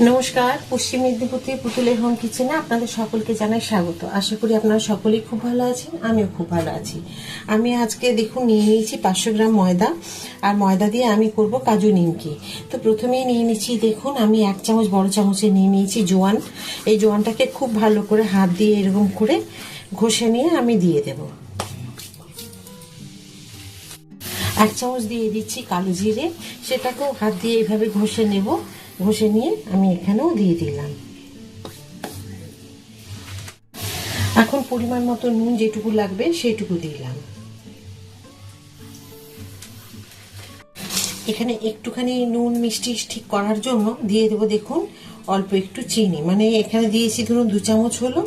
নমস্কার, পশ্চিম মেদিনীপুর থেকে পুতুলের হোম কিচেনে আপনাদের সকলকে জানাই স্বাগত। আশা করি আপনারা সকলেই খুব ভালো আছেন, আমিও খুব ভালো আছি। আমি আজকে দেখুন নিয়ে নিয়েছি পাঁচশো গ্রাম ময়দা, আর ময়দা দিয়ে আমি করব কাজু নিমকি। তো প্রথমেই নিয়ে নিচ্ছি, দেখুন আমি এক চামচ, বড় চামচে নিয়ে নিয়েছি জোয়ান। এই জোয়ানটাকে খুব ভালো করে হাত দিয়ে এরকম করে ঘষে নিয়ে আমি দিয়ে দেবো। এক চামচ দিয়ে দিচ্ছি কালো জিরে, সেটাকেও হাত দিয়ে এইভাবে ঘষে নেব। ঘষে নিয়ে আমি এখানেও দিয়ে দিলাম। এখন পরিমাণ মতো নুন যেটুকু লাগবে সেটুকু দিলাম। এখানে একটুখানি নুন মিষ্টি ঠিক করার জন্য দিয়ে দেবো দেখুন, অল্প একটু চিনি। মানে এখানে দিয়েছি ধরুন দু চামচ হলো,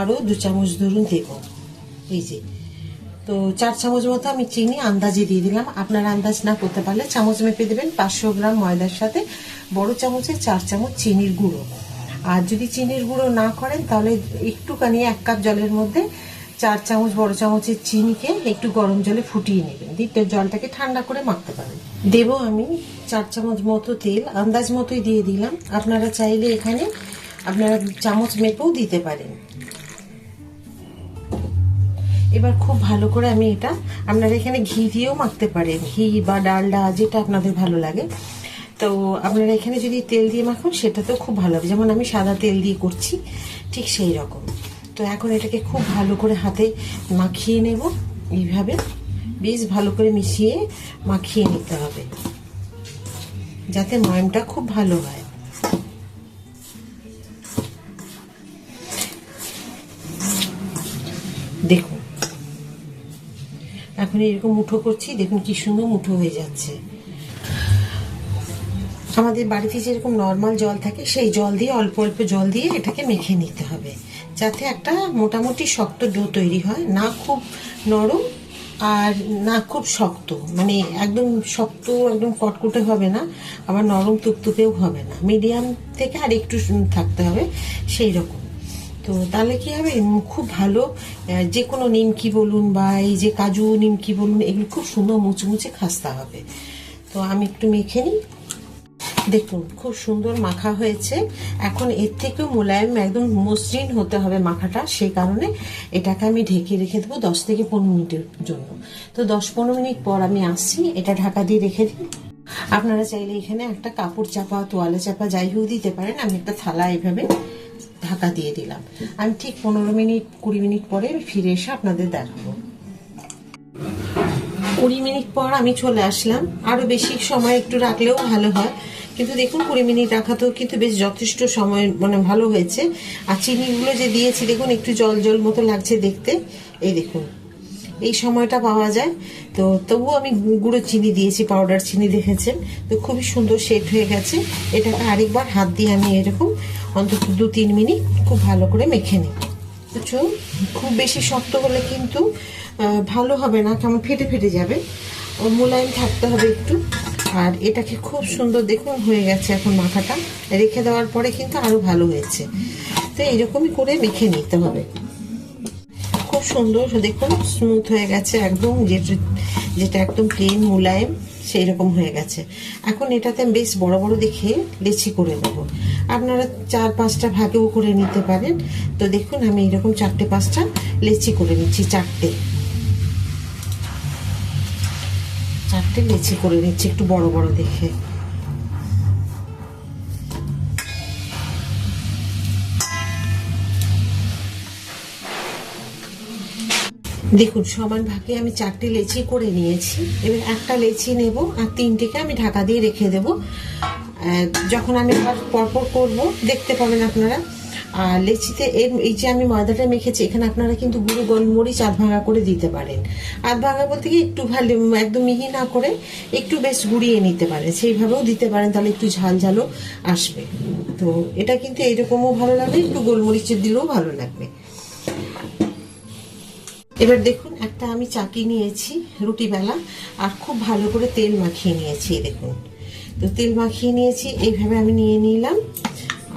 আরও দু চামচ ধরুন দেবো। এই যে তো চার চামচ মতো আমি চিনি, আন্দাজে দিয়ে দিলাম। আপনার আন্দাজ না করতে পারলে চামচ মেপে দেবেন, পাঁচশো গ্রাম ময়দার সাথে বড় চামচে চার চামচ চিনির গুঁড়ো। আর যদি চিনির গুঁড়ো না করেন, তাহলে একটুখানি, এক কাপ জলের মধ্যে চার চামচ বড় চামচের চিনিকে একটু গরম জলে ফুটিয়ে নেবেন। দিয়ে জলটাকে ঠান্ডা করে মাখতে পারেন। দেব আমি চার চামচ মতো তেল, আন্দাজ মতোই দিয়ে দিলাম। আপনারা চাইলে এখানে আপনারা চামচ মেপেও দিতে পারেন। এবার খুব ভালো করে আমি এটা, আপনারা এখানে ঘি দিয়েও মাখতে পারেন। ঘি বা ডালডা, যেটা আপনাদের ভালো লাগে। তো আপনারা এখানে যদি তেল দিয়ে মাখুন সেটাতেও খুব ভালো হবে। যেমন আমি সাদা তেল দিয়ে করছি, ঠিক সেই রকম। তো এখন এটাকে খুব ভালো করে হাতে মাখিয়ে নেব। এইভাবে বেশ ভালো করে মিশিয়ে মাখিয়ে নিতে হবে। যাতে ময়মটা খুব ভালো হয়। দেখুন এখন এরকম মুঠো করছি, দেখুন কি সুন্দর মুঠো হয়ে যাচ্ছে। আমাদের বাড়িতে যেরকম নর্মাল জল থাকে, সেই জল দিয়ে, অল্প অল্প জল দিয়ে এটাকে মেখে নিতে হবে। যাতে একটা মোটামুটি শক্ত ডো তৈরি হয়, না খুব নরম আর না খুব শক্ত। মানে একদম শক্ত, একদম কটকুটে হবে না, আবার নরম, তুপতুপেও হবে না। মিডিয়াম থেকে আর একটু থাকতে হবে, সেই রকম। তো তাহলে কি হবে? খুব ভালো। যে কোনো নিমকি বলুন বা এই যে কাজু নিমকি বলুন, এগুলো খুব সুন্দর মুচমুচে খাস্তা হবে। তো আমি একটু মেখে নিই। দেখুন, খুব সুন্দর মাখা হয়েছে। এখন এর থেকেও মোলায়েম একদম মসৃণ হতে হবে মাখাটা। সেই কারণে এটাকে আমি ঢেকে রেখে দেবো দশ থেকে পনেরো মিনিটের জন্য। তো দশ পনেরো মিনিট পর আমি আসছি। এটা ঢাকা দিয়ে রেখে দিই। আপনারা চাইলে এখানে একটা কাপড় চাপা, তোয়ালে চাপা, যাই হোক দিতে পারেন। আমি একটা থালা এভাবে ঢাকা দিয়ে দিলাম। আমি ঠিক পনেরো মিনিট, কুড়ি মিনিট পরে ফিরে এসে আপনাদের দেখাবো। কুড়ি মিনিট পর আমি চলে আসলাম। আরও বেশি সময় একটু রাখলেও ভালো হয়। কিন্তু দেখুন, কুড়ি মিনিট রাখাতেও কিন্তু বেশ যথেষ্ট সময় মানে ভালো হয়েছে। আর চিনিগুলো যে দিয়েছি, দেখুন, একটু জল জল মতো লাগছে দেখতে। এই দেখুন। এই সময়টা পাওয়া যায়। তো তবুও আমি গুঁড়ো চিনি দিয়েছি পাউডার চিনি দেখেছেন তো খুবই সুন্দর সেট হয়ে গেছে। এটাকে আরেকবার হাত দিয়ে আমি এরকম অন্তত দু তিন মিনিট খুব ভালো করে মেখে নিই বুঝছ? খুব বেশি শক্ত হলে কিন্তু ভালো হবে না, কেমন ফেটে ফেটে যাবে। মোলায়েম থাকতে হবে একটু। আর এটাকে খুব সুন্দর দেখুন, হয়ে গেছে এখন মাখাটা। রেখে দেওয়ার পরে কিন্তু আরও ভালো হয়েছে। তো এরকমই করে মেখে নিতে হবে। সুন্দর, দেখুন স্মুথ হয়ে গেছে একদম, যেটা যেটা একদম প্লেন মোলায়েম সেই রকম হয়ে গেছে। এখন এটাতে বেশ বড় বড় দেখে লেচি করে নেব। আপনারা চার, পাঁচটা ভাগেও করে নিতে পারেন। তো দেখুন, আমি এরকম চারটে, পাঁচটা লেচি করে নিচ্ছি, চারটে। চারটে লেচি করে নিচ্ছি, একটু বড় বড় দেখে। দেখুন, সমান ভাগে আমি চারটে লেচি করে নিয়েছি। এবার একটা লেচি নেব আর তিনটেকে আমি ঢাকা দিয়ে রেখে দেব। যখন আমি আবার পরপর করব, দেখতে পাবেন আপনারা। আর লেচিতে এর, এই যে আমি ময়দাটা মেখেছি, এখানে আপনারা কিন্তু গুঁড়ো গোলমরিচ আধ ভাঙা করে দিতে পারেন। আধ ভাঙা বলতে কি, একটু ভালো, একদম মিহি না করে একটু বেশ গুঁড়িয়ে নিতে পারেন। সেইভাবেও দিতে পারেন, তাহলে একটু ঝাল ঝালও আসবে। তো এটা কিন্তু এইরকমও ভালো লাগবে, একটু গোলমরিচের দিলেও ভালো লাগবে। এবার দেখুন, একটা আমি চাকি নিয়েছি, রুটি বেলা, আর খুব ভালো করে তেল মাখিয়ে নিয়েছি দেখুন। তো তেল মাখিয়ে নিয়েছি, এইভাবে আমি নিয়ে নিলাম,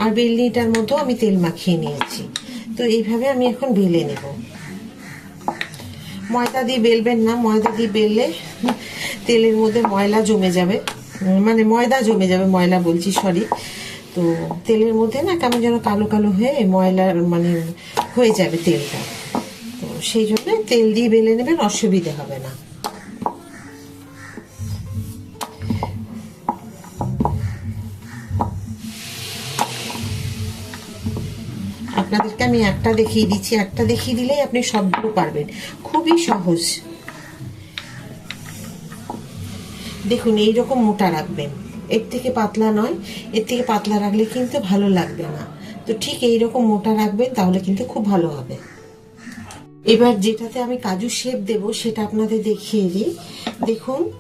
আর বেলনিটার মতো আমি তেল মাখিয়ে নিয়েছি। তো এইভাবে আমি এখন বেলে নেব। ময়দা দিয়ে বেলবেন না, ময়দা দিয়ে বেললে তেলের মধ্যে ময়লা জমে যাবে। মানে ময়দা জমে যাবে, ময়লা বলছি, সরি। তো তেলের মধ্যে না কেমন যেন কালো কালো হয়ে ময়লার মানে হয়ে যাবে তেলটা। সেই জন্য তেল দিয়ে বেলে নেবেন, অসুবিধে হবে না। আপনাদেরকে আমি একটা দেখিয়ে দিচ্ছি, একটা দেখিয়ে দিলেই আপনি সবগুলো পারবেন। খুবই সহজ। দেখুন, এইরকম মোটা রাখবেন। এর থেকে পাতলা নয়, এর থেকে পাতলা রাখলে কিন্তু ভালো লাগবে না। তো ঠিক এইরকম মোটা রাখবেন, তাহলে কিন্তু খুব ভালো হবে। এবার যেটাতে আমি কাজু শেপ দেব, সেটা আপনাদের দেখিয়ে দিই। দেখুন,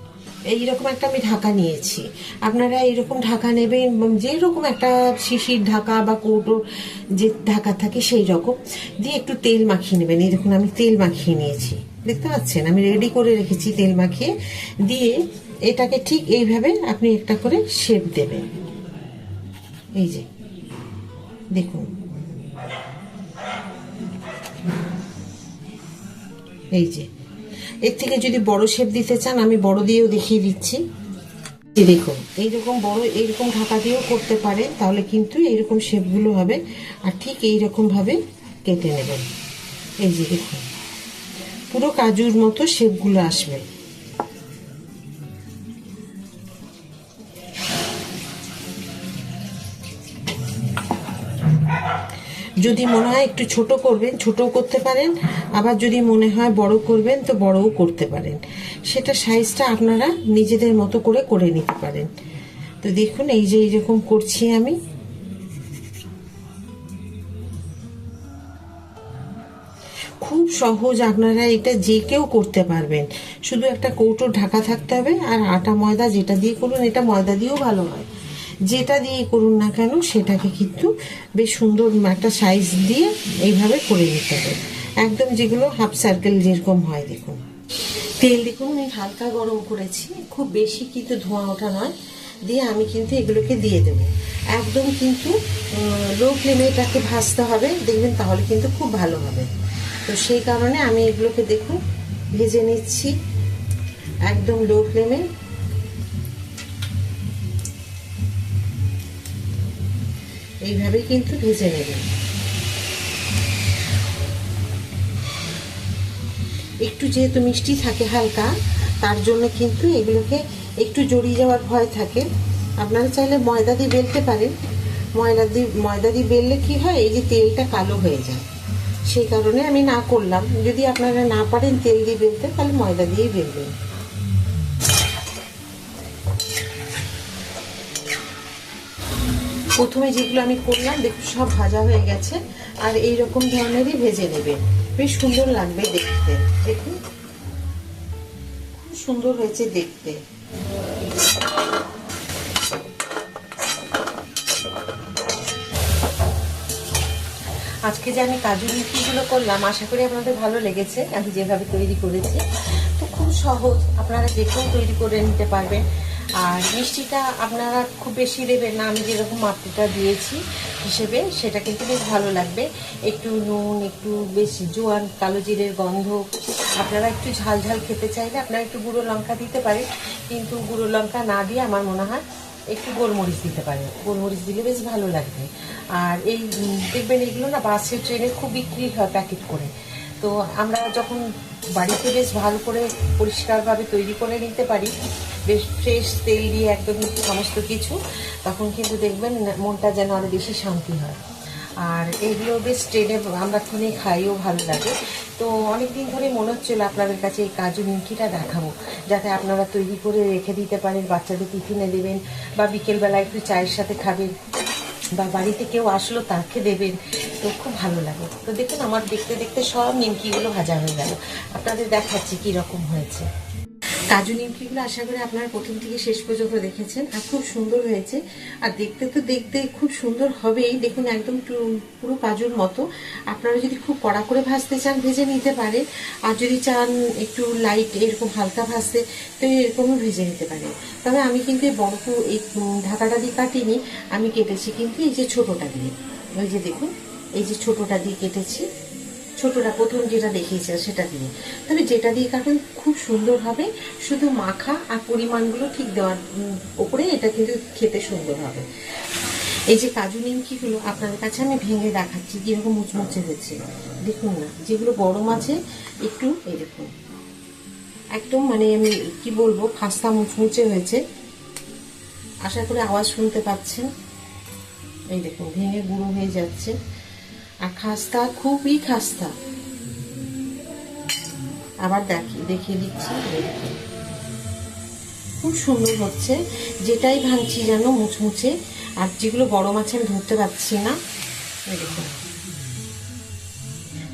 এইরকম একটা আমি ঢাকা নিয়েছি। আপনারা এইরকম ঢাকা নেবেন যেরকম একটা শিশির ঢাকা বা কৌটোর যে ঢাকা থাকে সেই রকম দিয়ে একটু তেল মাখিয়ে নেবেন। এই দেখুন, আমি তেল মাখিয়ে নিয়েছি। দেখতে পাচ্ছেন? আমি রেডি করে রেখেছি তেল মাখিয়ে। দিয়ে এটাকে ঠিক এইভাবে আপনি একটা করে শেপ দেবেন। এই যে, দেখুন। এই যে। এর থেকে যদি বড় শেপ দিতে চান, আমি বড় দিয়েও দেখিয়ে দিচ্ছি। দেখুন, এইরকম বড়, এইরকম ঢাকা দিয়েও করতে পারে তাহলে কিন্তু এইরকম শেপগুলো হবে। আর ঠিক এইরকমভাবে কেটে নেবেন। এই যে দেখুন, পুরো কাজুর মতো শেপগুলো আসবে। যদি মনে হয় একটু ছোট করবেন, ছোটও করতে পারেন, আবার যদি মনে হয় বড় করবেন, তো বড়ও করতে পারেন। সেটা সাইজটা আপনারা নিজেদের মতো করে করে নিতে পারেন। তো দেখুন, এই যে এইরকম করছি আমি। খুব সহজ আপনারা এটা যে কেউ করতে পারবেন। শুধু একটা কৌটো ঢাকা থাকতে হবে আর আটা ময়দা যেটা দিয়ে করুন, এটা ময়দা দিয়েও ভালো হয়। যেটা দিয়ে করুন না কেন, সেটাকে কিন্তু বেশ সুন্দর একটা সাইজ দিয়ে এইভাবে করে নিতে হবে। একদম যেগুলো হাফ সার্কেল যেরকম হয়, দেখুন। তেল দেখুন আমি হালকা গরম করেছি। খুব বেশি কিন্তু ধোঁয়া ওঠা নয়। দিয়ে আমি কিন্তু এগুলোকে দিয়ে দেব। একদম কিন্তু লো ফ্লেমে এটাকে ভাজতে হবে, দেখবেন তাহলে কিন্তু খুব ভালো হবে। তো সেই কারণে আমি এগুলোকে দেখুন, ভেজে নিচ্ছি। একদম লো ফ্লেমে এইভাবেই কিন্তু ভেজে নেবেন একটু যেহেতু মিষ্টি থাকে হালকা, তার জন্য কিন্তু এগুলোকে একটু জড়িয়ে যাওয়ার ভয় থাকে। আপনারা চাইলে ময়দা দিয়ে বেলতে পারেন। ময়দা দিয়ে ময়দা দিয়ে বেললে কি হয়? এই যে তেলটা কালো হয়ে যায়। সেই কারণে আমি না করলাম। যদি আপনারা না পারেন তেল দিয়ে বেলতে, তাহলে ময়দা দিয়েই বেলবেন। প্রথমে যেগুলো আমি করলাম, দেখুন, সব ভাজা হয়ে গেছে, আর এই রকম ধরনেরই ভেজে নেবে। বেশ সুন্দর লাগবে দেখতে। দেখুন, খুব সুন্দর হয়েছে দেখতে। আজকে যে আমি কাজু মিষ্টিগুলো করলাম, আশা করি আপনাদের ভালো লেগেছে, আমি যেভাবে তৈরি করেছি। তো খুব সহজ, আপনারা কেউ তৈরি করে নিতে পারবেন। আর মিষ্টিটা আপনারা খুব বেশি দেবেন না, আমি যেরকম মাত্রাটা দিয়েছি হিসেবে সেটা কিন্তু বেশ ভালো লাগবে। একটু নুন, একটু বেশ জোয়ান, কালো জিরের গন্ধ। আপনারা একটু ঝাল ঝাল খেতে চাইলে আপনারা একটু গুঁড়ো লঙ্কা দিতে পারেন, কিন্তু গুঁড়ো লঙ্কা না দিয়ে আমার মনে হয় একটু গোলমরিচ দিতে পারেন। গোলমরিচ দিলে বেশ ভালো লাগবে। আর এই দেখবেন এগুলো না বাসে ট্রেনে খুব বিক্রি হয় প্যাকেট করে। তো আমরা যখন বাড়িতে বেশ ভালো করে পরিষ্কারভাবে তৈরি করে নিতে পারি বেশ ফ্রেশ তেল দিয়ে একদম সমস্ত কিছু। তখন কিন্তু দেখবেন মনটা যেন আরও বেশি শান্তি হয়। আর এগুলো বেশ ট্রেনে আমরা ট্রেনে খাইও ভালো লাগে। তো অনেক দিন ধরে মনে হচ্ছিল আপনাদের কাছে এই কাজু নিমকিটা দেখাবো, যাতে আপনারা তৈরি করে রেখে দিতে পারেন, বাচ্চাদের টিফিনে দেবেন বা বিকেলবেলা একটু চায়ের সাথে খাবেন বা বাড়িতে কেউ আসলো তাকে দেবেন, তো খুব ভালো লাগে। তো দেখুন আমার দেখতে দেখতে সব নিমকিগুলো ভাজা হয়ে গেল। আপনাদের দেখাচ্ছি কী রকম হয়েছে। কাজু নিমকিগুলো আশা করি আপনারা প্রথম থেকে শেষ পর্যন্ত দেখেছেন আর খুব সুন্দর হয়েছে। আর দেখতে তো দেখতে খুব সুন্দর হবেই। দেখুন, একদম পুরো কাজুর মতো। আপনারা যদি খুব কড়া করে ভাজতে চান, ভেজে নিতে পারে আর যদি চান একটু লাইট এরকম হালকা ভাজতে, তো এরকমও ভেজে নিতে পারে তবে আমি কিন্তু এই বড় এই ঢাকাটা দিয়ে কাটিনি, আমি কেটেছি কিন্তু এই যে ছোটোটা দিয়ে। ওই যে দেখুন, এই যে ছোটোটা দিয়ে কেটেছি। ছোটটা প্রথম যেটা দেখিয়েছে সেটা দিয়ে। তবে যেটা দিয়ে কাটুন খুব সুন্দর হবে, শুধু মাখা আর পরিমাণগুলো ঠিক দেওয়ার উপরে এটা কিন্তু খেতে সুন্দর হবে। এই যে কাজু নিমকিগুলো আপনাদের কাছে আমি ভেঙে দেখাচ্ছি, কীরকম মুচমুচে হয়েছে দেখুন না, যেগুলো গরম আছে, একটু এই দেখুন। একদম মানে আমি কি বলব, খাস্তা মুচমুচে হয়েছে। আশা করি আওয়াজ শুনতে পাচ্ছেন। এই দেখুন, ভেঙে গুঁড়ো হয়ে যাচ্ছে। আর খাস্তা, খুবই খাস্তা। আবার দেখি, দেখিয়ে দিচ্ছি। খুব সুন্দর হচ্ছে। যেটাই ভাঙছি যেন মুচমুচে আর যেগুলো গরম আছে আমি ধরতে পারছি না দেখুন।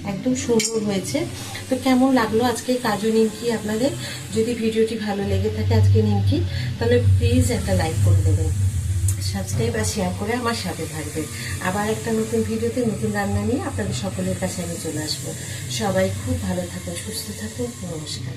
একদম সুন্দর হয়েছে। তো কেমন লাগল আজকে কাজু নিমকি আপনাদের? যদি ভিডিওটি ভালো লেগে থাকে আজকে নিমকি, তাহলে প্লিজ একটা লাইক করে দেবেন। সাবস্ক্রাইব আর শেয়ার করে আমার সাথে থাকবেন। আবার একটা নতুন ভিডিওতে নতুন রান্না নিয়ে আপনাদের সকলের কাছে আমি চলে আসব। সবাই খুব ভালো থাকুন, সুস্থ থাকুন, নমস্কার।